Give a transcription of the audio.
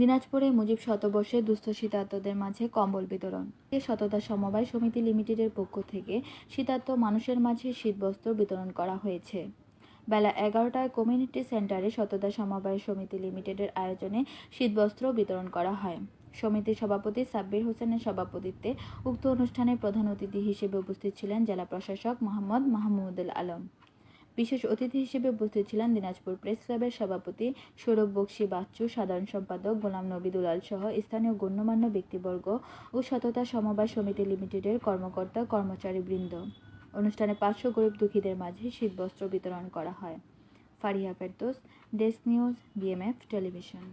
দিনাজপুরে মুজিব শতবর্ষে দুস্থ শীতার্তদের মাঝে কম্বল বিতরণ। সততা সমবায় সমিতি লিমিটেডের পক্ষ থেকে শীতার্ত মানুষের মাঝে শীতবস্ত্র বিতরণ করা হয়েছে। বেলা এগারোটায় কমিউনিটি সেন্টারে সততা সমবায় সমিতি লিমিটেডের আয়োজনে শীতবস্ত্র বিতরণ করা হয়। সমিতির সভাপতি সাব্বির হোসেনের সভাপতিত্বে উক্ত অনুষ্ঠানে প্রধান অতিথি হিসেবে উপস্থিত ছিলেন জেলা প্রশাসক মোহাম্মদ মাহমুদুল আলম। বিশেষ অতিথি হিসেবে উপস্থিত ছিলেন দিনাজপুর প্রেস ক্লাবের সভাপতি সৌরভ বক্সি বাচ্চু, সাধারণ সম্পাদক গোলাম নবী দুলাল সহ স্থানীয় গণ্যমান্য ব্যক্তিবর্গ ও সততা সমবায় সমিতি লিমিটেডের কর্মকর্তা, কর্মচারীবৃন্দ। অনুষ্ঠানে পাঁচশো গরিব দুঃখীদের মাঝে শীতবস্ত্র বিতরণ করা হয়। Faria Ferdous, desk news, BMF television.